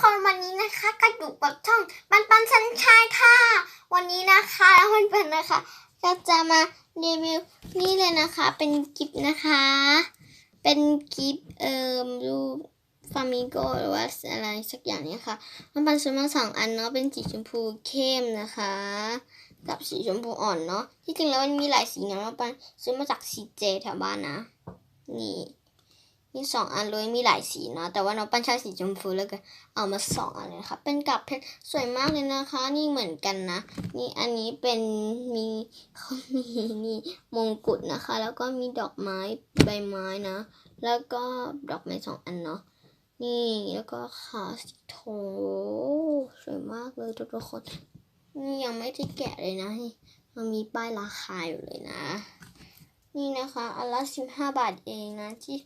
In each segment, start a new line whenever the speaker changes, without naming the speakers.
คนวันนี้นะคะก็อยู่กับช่องปันปันสัญชัยค่ะ วันนี้นะคะแล้วมันเป็นนะคะ ก็จะมารีวิวนี่เลยนะคะ เป็นกิฟนะคะ เป็นกิฟเอ่อรูปฟามิโกหรือว่าอะไรสักอย่างเนี้ยค่ะมันปันซื้อมาสองอันเนาะเป็นสีชมพูเข้มนะคะ กับสีชมพูอ่อนเนาะที่จริงแล้วมันมีหลายสีนะมันปันซื้อมาจากซีเจแถวบ้านนะ นี่ มีสองอันเลยมีหลายสีเนาะแต่ว่าน้องปั้นชอบสีชมพูแล้วก็เอามาสองอันเลยนะคะเป็นกับเพชรสวยมากเลยนะคะ นี่เหมือนกันนะ นี่อันนี้เป็นมีเขามีนี่มงกุฎนะคะ แล้วก็มีดอกไม้ใบไม้นะ แล้วก็ดอกไม้สองอันเนาะนี่แล้วก็ขาสีทองสวยมากเลยทุกคนนี่ยังไม่ได้แกะเลยนะมันมีป้ายราคาอยู่เลยนะ นี่นะคะอันละสิบห้าบาทเองนะที่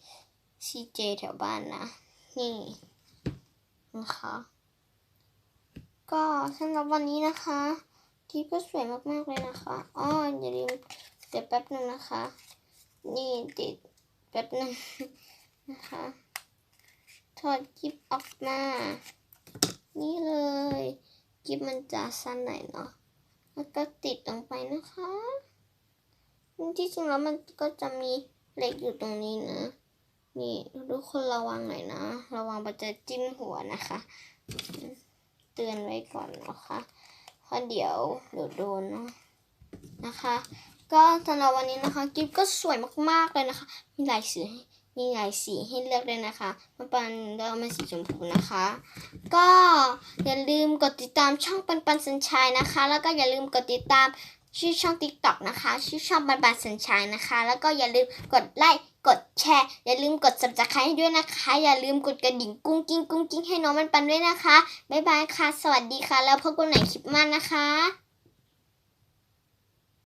ซีเจแถวบ้านนะ นี่นะคะ ก็สำหรับวันนี้นะคะทิปก็สวยมากๆเลยนะคะอ๋ออย่าลืมเดี๋ยวแป๊บนึงนะคะ นี่ติดแป๊บนึงนะคะถอดกิบออกมา นี่เลยกิบมันจะสั้นหน่อยเนาะแล้วก็ติดลงไปนะคะที่จริงแล้วมันก็จะมีเหล็กอยู่ตรงนี้นะ นี่ทุกคนระวังหน่อยนะ ระวังมันจะจิ้มหัวนะคะ เตือนไว้ก่อนนะคะเพราะเดี๋ยวเดี๋ยวโดนเนาะนะคะ ก็สำหรับวันนี้นะคะกิฟก็สวยมากๆเลยนะคะ มีหลายสีมีหลายสีให้เลือกเลยนะคะมาปันเลือกมาสีชมพูนะคะ ก็อย่าลืมกดติดตามช่องปันปันสัญชัยนะคะ แล้วก็อย่าลืมกดติดตาม ชื่อช่อง TikTok นะคะ ชื่อช่องบันบันสัญชัยนะคะ แล้วก็อย่าลืมกดไลค์กดแชร์ อย่าลืมกด subscribe ให้ด้วยนะคะ อย่าลืมกดกระดิ่งกุ้งกิ้งกุ้งกิ้งให้น้องมันปันด้วยนะคะ บ๊ายบายค่ะ สวัสดีค่ะ แล้วพบกันใหม่คลิปหน้านะคะ